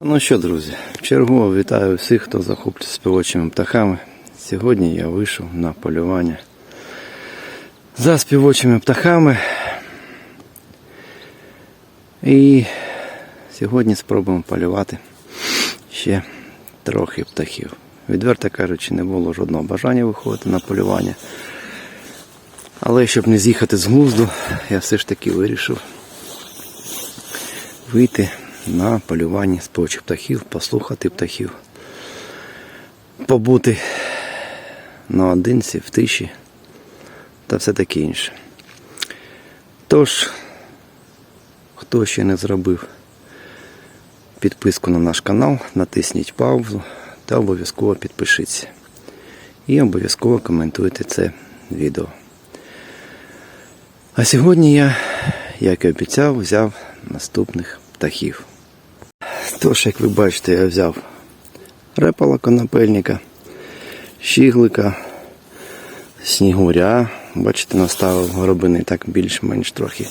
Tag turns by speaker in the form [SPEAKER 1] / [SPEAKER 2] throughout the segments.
[SPEAKER 1] Ну що, друзі, чергово вітаю всіх, хто захоплюється співочими птахами. Сьогодні я вийшов на полювання за співочими птахами. І сьогодні спробуємо полювати ще трохи птахів. Відверто кажучи, не було жодного бажання виходити на полювання. Але щоб не з'їхати з глузду, я все ж таки вирішив вийти на полювання співчих птахів, послухати птахів, побути наодинці, в тиші та все таке інше. Тож, хто ще не зробив підписку на наш канал, натисніть паузу та обов'язково підпишіться. І обов'язково коментуйте це відео. А сьогодні я, як і обіцяв, взяв наступних птахів. Тож, як ви бачите, я взяв репала конопельника, щіглика, снігуря. Бачите, наставив горобини так більш-менш трохи.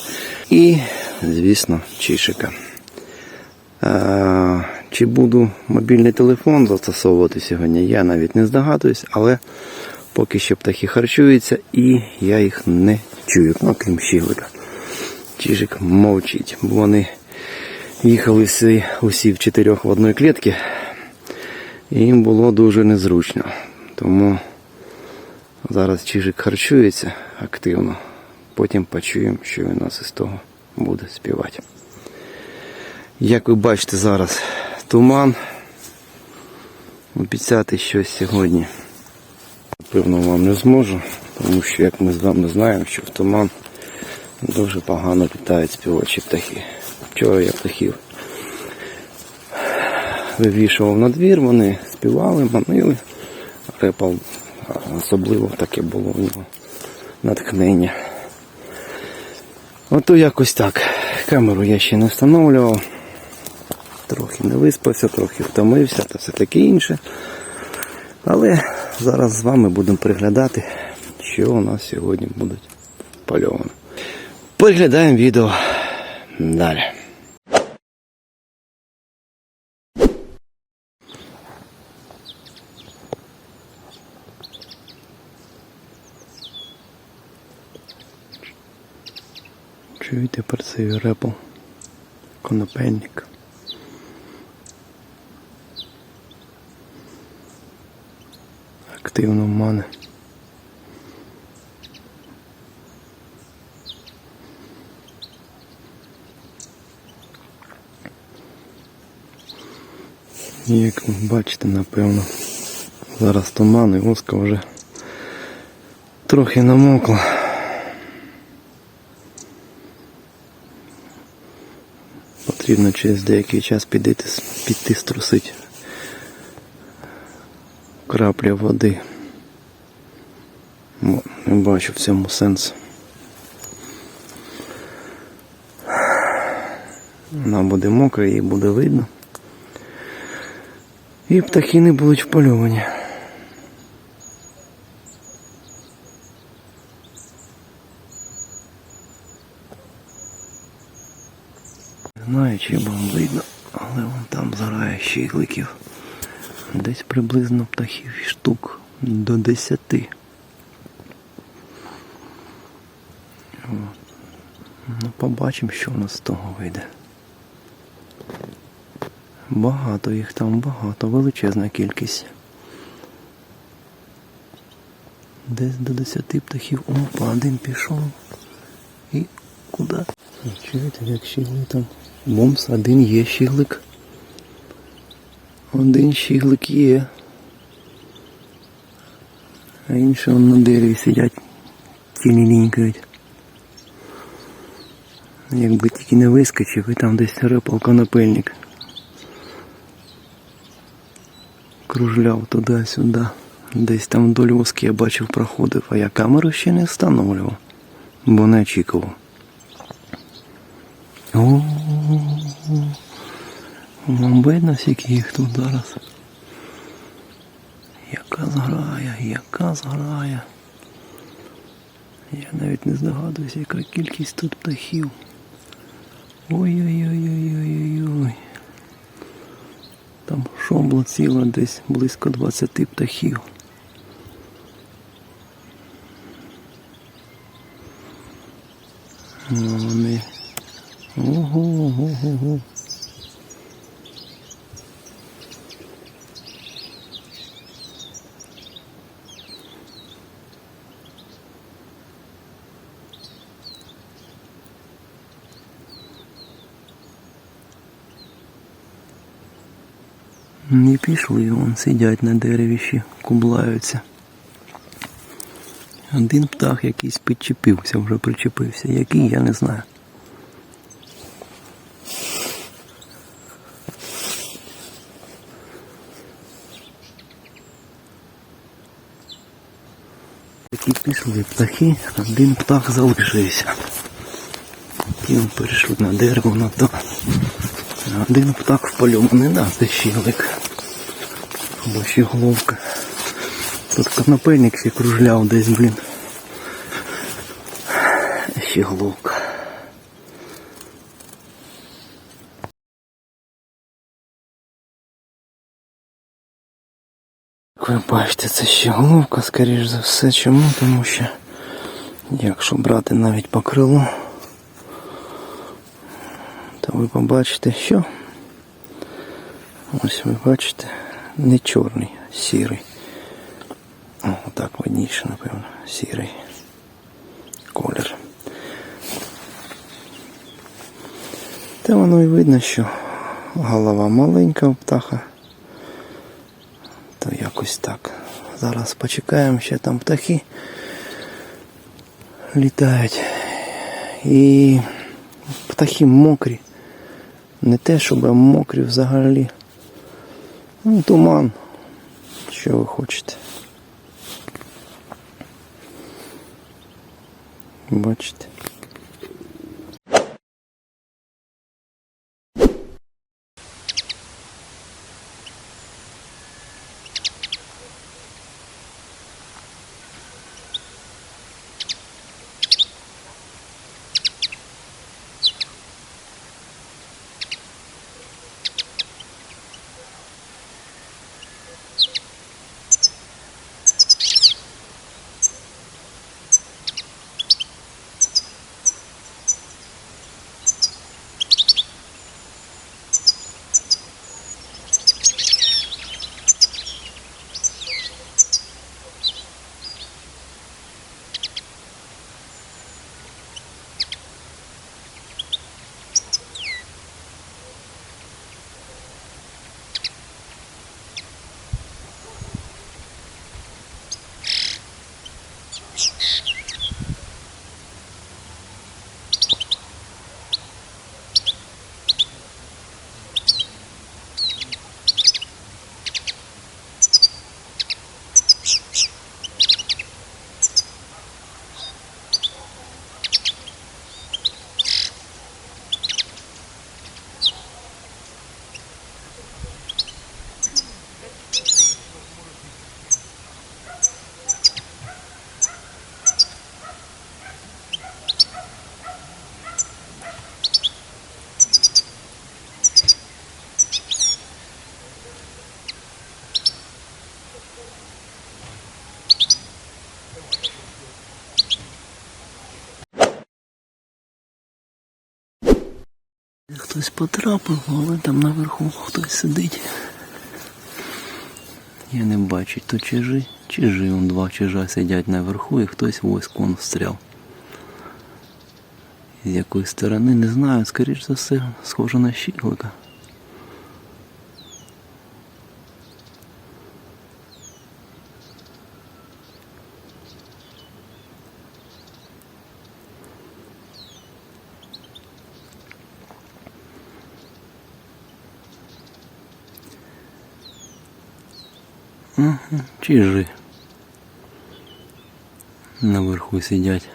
[SPEAKER 1] І, звісно, чишика. А, чи буду мобільний телефон застосовувати сьогодні, я навіть не здогадуюсь, але поки що птахи харчуються і я їх не чую, ну, крім щіглика. Чижик мовчить, бо вони їхали усі в чотирьох в одній клітці, і їм було дуже незручно. Тому зараз чижик харчується активно, потім почуємо, що він нас із того буде співати. Як ви бачите зараз туман. Обіцяти щось сьогодні. Напевно, вам не зможу, тому що, як ми з вами знаємо, що в туман дуже погано літають співочі птахи. Вчора я птахів вивішував на двір, вони співали, манили. Репал особливо таке було в нього натхнення. Ото якось так. Камеру я ще не встановлював. Трохи не виспався, трохи втомився та все таке інше. Але зараз з вами будемо приглядати, що у нас сьогодні буде польовано. Переглядаємо відео далі. Чуєте перцевий репл? Конопельник. Активно в мене. І Як ви бачите, напевно, зараз туман і воска вже трохи намокла. Потрібно через деякий час підійти, піти струсити крапля води. Не бачу в цьому сенсу. Вона буде мокра, її буде видно. І птахи не будуть впольовані. Не знаю, чи вам видно, але вон там зарає. Десь приблизно птахів штук до десяти. От. Ну, побачимо, що у нас з того вийде. Багато їх там, багато, величезна кількість. Десь до десяти птахів. Опа, один пішов. І куди? Чуєте, як щігли там? Бомс, один є щіглик. Один щіглик є. А інші вон на дереві сидять, тілінькають. Якби тільки не вискочив, і там десь рипав конопельник. Кружляв туди-сюди. Десь там вдоль воски я бачив проходив, а я камеру ще не встановлював, бо не очікував. Вам видно, скільки їх тут зараз. Яка зграя, яка зграя. Я навіть не здогадуюся, яка кількість тут птахів. Ой-ой-ой-ой-ой-ой. Шобло ціле десь близько 20 птахів. Ну, вони. Ого, Не пішли, вон сидять на дереві ще, кублаються. Один птах якийсь підчепився, вже причепився. Який, я не знаю. Такі пішли птахи, один птах залишився. Ті перейшли на дерево на то. Один птах в польому не дасть щілик. Або ще головка. Тут конопельник ще кружляв десь, блін. Ще головка. Як ви бачите, це ще головка, скоріш за все. Чому? Тому що якщо брати навіть по крилу, то ви побачите, що ось ви бачите, не чорний, сірий. О, так видніше, напевно, сірий колір. Та воно і видно, що голова маленька у птаха. То якось так. Зараз почекаємо, ще там птахи літають. І птахи мокрі. Не те, щоб мокрі взагалі. Ну, туман. Що ви хочете? Бачите? Хтось потрапив, але там наверху хтось сидить. Я не бачу, то чижи, чижи, он два чижа сидять наверху і хтось ось кон встряв. З якої сторони, не знаю, скоріш за все, схоже на щіглика. Ага, чижи. Наверху сидять.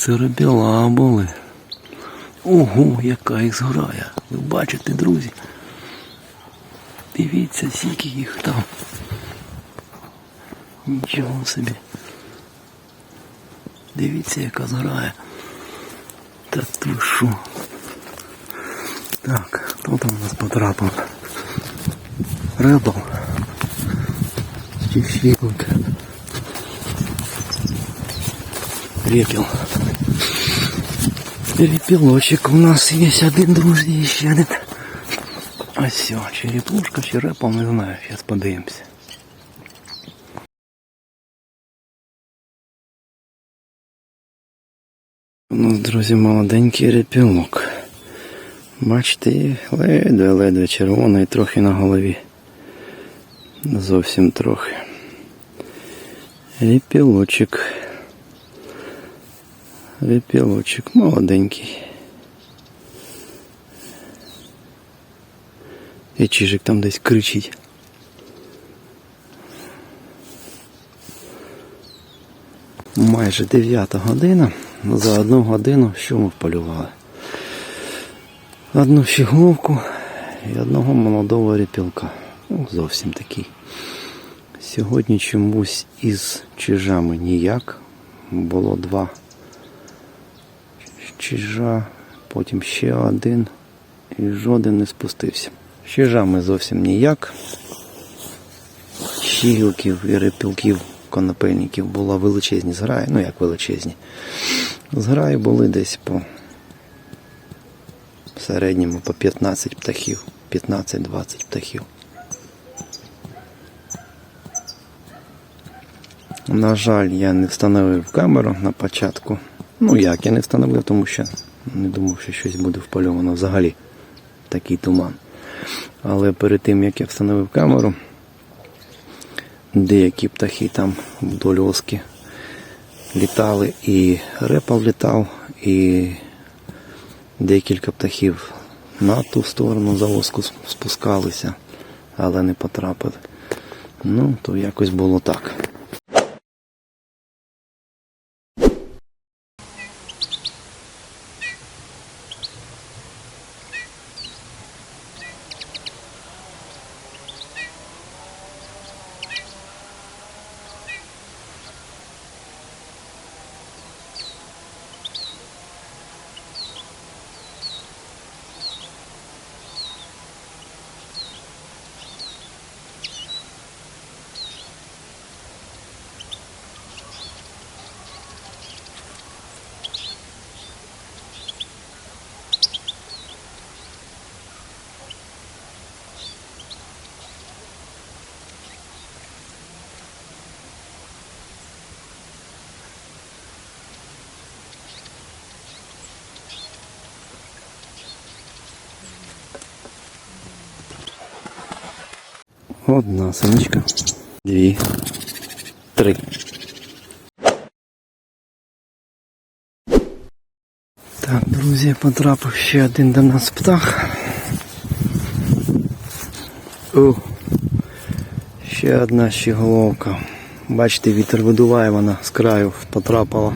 [SPEAKER 1] Це були. Ого, яка їх зграя. Ви бачите, друзі. Дивіться, скільки їх там. Нічого собі. Дивіться, яка зграя. Та ти що? Так, хто там у нас потрапив? Ребл. Чи щілка? Репел. Перепілочок у нас є один, друзі, і ще один. А все, черепушка, чи репл, не знаю, зараз подивимося. У нас, друзі, молоденький репілок. Бачите, ледве-ледве червоний трохи на голові. Зовсім трохи. Репілочок. Репілочок молоденький. І чижик там десь кричить. Майже 9 година. За одну годину що ми вполювали? Одну фіговку і одного молодого репілка. Ну, зовсім такий. Сьогодні чомусь із чижами ніяк. Було два чижа, потім ще один і жоден не спустився. З Чижами зовсім ніяк. Щілків і репілків, конопельників була величезні зграї, ну як величезні. Зграї були десь по в середньому по 15 птахів, 15-20 птахів. На жаль, я не встановив камеру на початку. Ну як, я не встановив, тому що не думав, що щось буде впальовано взагалі. Такий туман. Але перед тим як я встановив камеру, деякі птахи там вдоль оски літали і репал літав, і декілька птахів на ту сторону за оску спускалися, але не потрапили. Ну, то якось було так. Одна самичка. Дві. Три. Так, друзі, потрапив ще один до нас птах. О, ще одна щеголовка. Бачите, вітер видуває, вона з краю потрапила.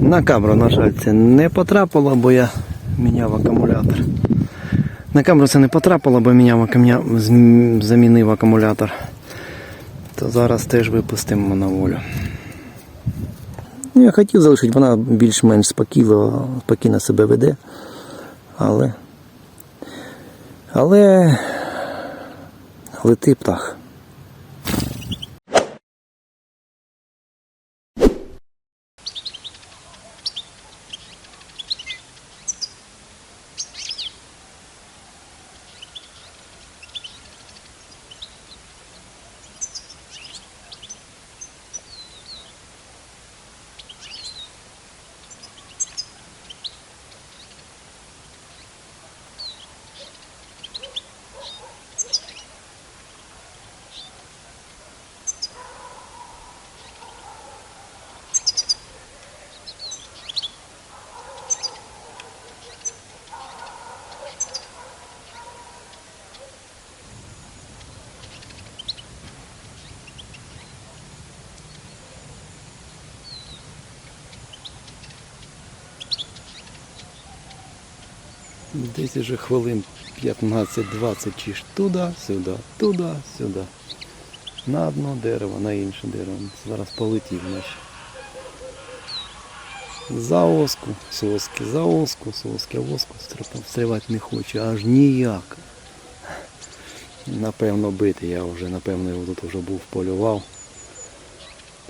[SPEAKER 1] На камеру, на жаль, це не потрапило, бо я міняв акумулятор. На камеру це не потрапило, бо міняв замінив акумулятор. То зараз теж випустимо на волю. Ну, Я хотів залишити, вона більш-менш спокійно, спокійно себе веде. Але. Але. Лети птах. Десь уже хвилин 15-20 чи ж туди, сюди, туди, сюди. На одно дерево, на інше дерево. Зараз полетів наші. За оску, соски, за оску, соски, а воску стрипав, стрибати не хоче, аж ніяк. Напевно бити, я вже, напевно, його тут вже був полював.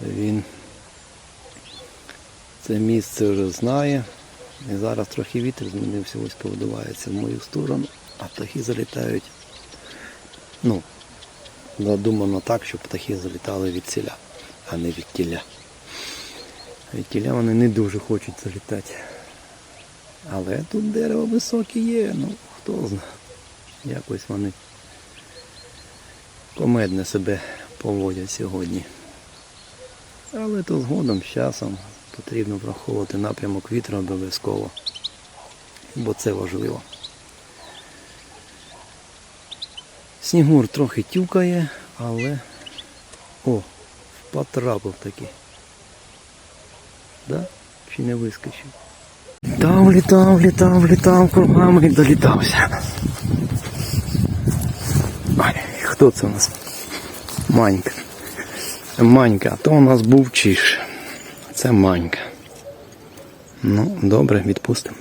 [SPEAKER 1] Та він це місце вже знає. І зараз трохи вітер змінився, ось повидувається в мою сторону, а птахи залітають. Ну, задумано так, щоб птахи залітали від ціля, а не від тіля. Від тіля вони не дуже хочуть залітати. Але тут дерево високе є, ну хто знає. Якось вони комедне себе поводять сьогодні. Але то згодом, з часом потрібно враховувати напрямок вітру обов'язково, бо це важливо. Снігур трохи тюкає, але... О, потрапив таки. Да? Чи не вискочив? Літав, літав, літав, літав кругами і долітався. Ой, хто це у нас? Манька. Манька, а то у нас був чиш. Це манька. Ну, добре, відпустимо.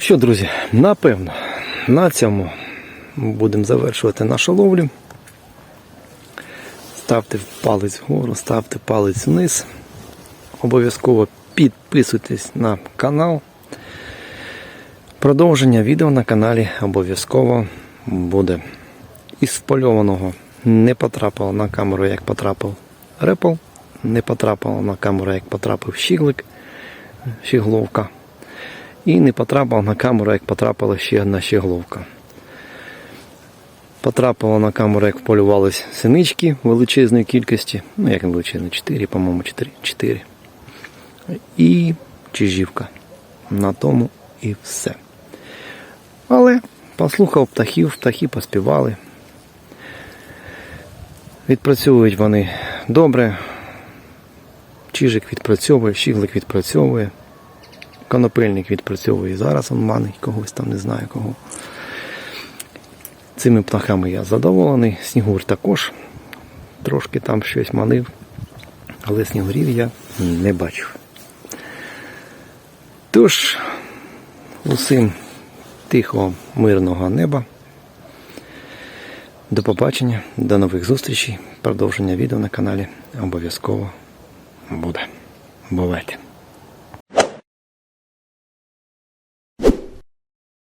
[SPEAKER 1] Що, друзі, напевно, на цьому будемо завершувати нашу ловлю. Ставте палець вгору, ставте палець вниз. Обов'язково підписуйтесь на канал. Продовження відео на каналі обов'язково буде. Із впольованого не потрапило на камеру, як потрапив репл, не потрапило на камеру, як потрапив щіглик, щігловка. І не потрапило на камеру, як потрапила ще одна щігловка. Потрапило на камеру, як вполювались синички величезної кількості. Ну, як не величезні, 4, по-моєму, 4. 4. І чижівка. На тому і все. Але послухав птахів, птахи поспівали. Відпрацьовують вони добре. Чижик відпрацьовує, щіглик відпрацьовує. Конопельник відпрацьовує зараз он манить когось там, не знаю кого. Цими птахами я задоволений. Снігур також трошки там щось манив, але снігурів я не бачив. Тож, усім тихого, мирного неба. До побачення, до нових зустрічей. Продовження відео на каналі обов'язково буде. Бувайте!